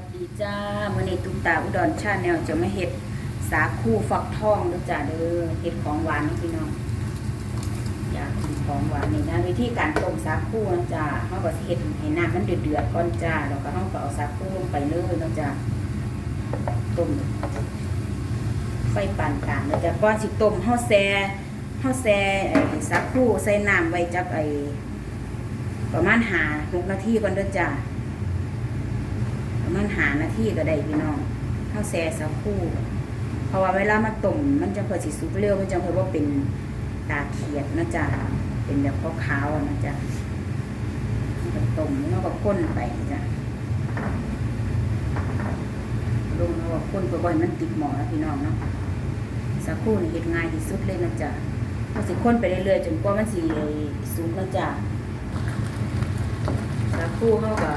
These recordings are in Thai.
วัสดีจ้ามื่อนี้ตุ้มตาอุดรชาแนลจะมาเฮ็ดสาคูฟักทองด้อจ้าเด้อเฮ็ดของหวานพี่น้องอยากกินของหวานนี่นะวิธีการต้มสาคูนะจ้าเฮาก็เฮ็ดให้น้ำมันเดือดๆก่อนจ้าแล้วก็เฮาก็เอาสาคูลงไปเลยนะจ้าต้มไฟปานกลางนะจ้าก่อนสิต้มเฮาแซ่เฮาแซ่สาคูใส่น้ำไว้จักไอประมาณ5 6นาทีก่อนเด้อจ้า ประมันหานาทีก็ได้พี่น้องข้าวแซ่สักคู่ เพราะว่าเวลามาต้มมันจะเพื่อสิสุกเร็วมันจะเพื่อว่าเป็นตาเขียดนะจ๊ะเป็นแบบขาวๆนะจ๊ะมันต้มแล้วก็ข้นไปนะจ๊ะลงแล้วก็ข้นไปบ่อยมันติดหมอแล้วพี่น้องเนาะสักคู่นี่เฮ็ดง่ายที่สุดเลยนะจ๊ะเราสิข้นไปเรื่อยๆจนกว่ามันสิสุกนะจ๊ะสักคู่เขาก็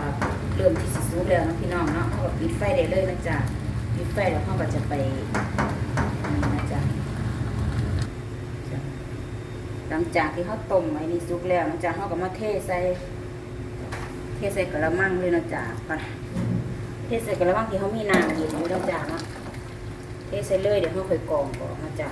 เริ่มที่สิสุกแล้วนะพี่น้องเนาะเขาก็ปิดไฟได้เลยนะจ๊ะปิดไฟแล้วเขาก็จะไปนี่นะจ๊ะจ้ะหลังจากที่เขาต้มไว้นี่สุกแล้วนะจ๊ะเขาก็มาเทใส่เทใส่กระมังเลยนะจ๊ะก่อนเทใส่กระมังที่เขามีน้ำเย็นอยู่แล้วจ้ะเนาะเทใส่เลยเดี๋ยวเขาค่อยกรองก่อนนะจ๊ะ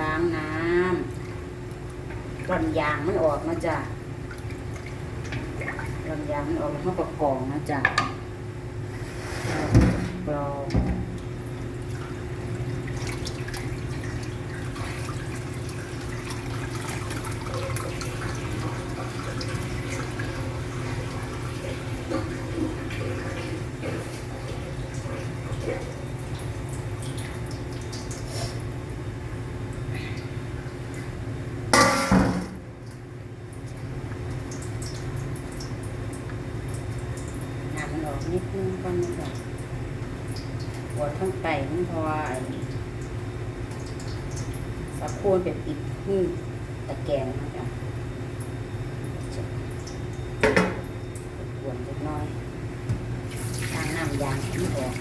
ล้างน้ำร่อนยางมันออกนะจ๊ะร่อนยางมันออกแล้วเขาก็กรองนะจ๊ะกรอง นิดนึงก่อนนะจ๊ะหัวทั้งไตทั้งพอไอ้สักโคนแบบอีกนี่ตะแกรงนะจ๊ะปวดเล็กน้อยตั้งน้ำยางให้มันออก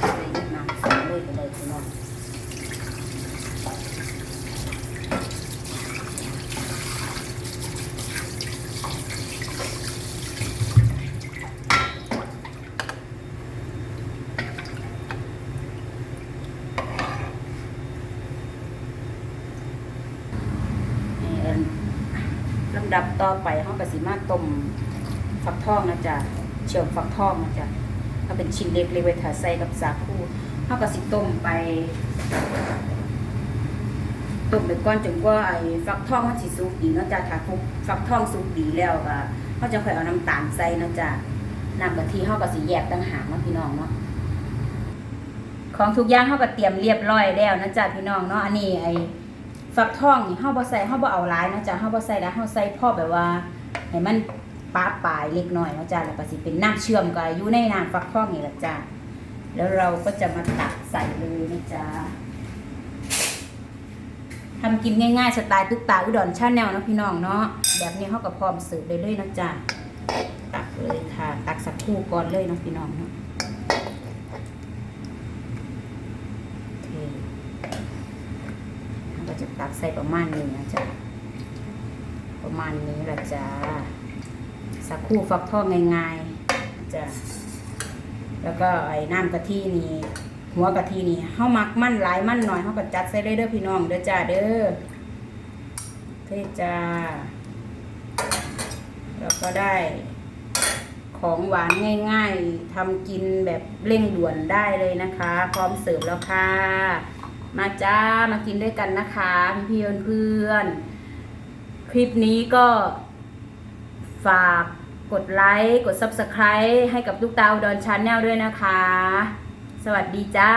ใส่น้ำใส่เลยไปเลยพี่น้อง เอิ่มลำ ดับต่อไปห้องกสิมาต้มฟักทองนะจ๊ะเชื่อมฟักทองนะจ๊ะถ้าเป็นชิ้นเล็กเลยไว้ถ้าใส่กับสาคูห้องกสิต้มไปต้มไปก่อนจนกว่าไอ้ฟักทองมันสิสุกดีนาะจ๊ะถ้าฟักทองสุกดีแล้วก็เขาจะค่อยเอาน้ำตาลใส่นะจ๊ะน้ำกะทิห้องกสิแยกต่างหากนะพี่น้องเนาะของทุกอย่างเขาก็เตรียมเรียบร้อยแล้วนะจ๊ะพี่น้องเนาะอันนี้ไอ้ ฟักทองนี่เฮาบ่ใส่เฮาบ่เอาหลายนะจ้ะเฮาบ่ใส่แล้วเฮาใส่พอแบบว่าให้มันปาปลายเล็กน้อยนะจ้ะแล้วก็สิเป็นน้ำเชื่อมก็อยู่ในน้ำฟักทองนี่แหละจ้ะแล้วเราก็จะมาตักใส่เลยนะจ๊ะทำกินง่ายๆสไตล์ตุ๊กตาอุดรชาแนลนะพี่น้องเนาะแบบนี้เฮาก็พร้อมเสิร์ฟได้เลยนะจ๊ะตักเลยค่ะ ตักสักคู่ก่อนเลยนะพี่น้องเนาะโอเค เรา จะตักใส่ประมาณนี้นะจ๊ะประมาณนี้ละจ้าสักครู่ฟักทอดง่ายๆจ้ะแล้วก็ไอ้น้ำกะทินี่หัวกะทินี่เฮามักมันหลายมันหน่อยเฮาก็จัดใส่เลยเด้อพี่น้องเด้อจ้าเด้อเทจ้าแล้วก็ได้ของหวานง่าย ๆทำกินแบบเร่งด่วนได้เลยนะคะ พร้อมเสิร์ฟแล้วค่ะ มาจ้ามากินด้วยกันนะคะพี่ๆเพื่อนๆคลิปนี้ก็ฝากกดไลค์กด Subscribe ให้กับลูกตาอุดรชาแนลด้วยนะคะ สวัสดีจ้า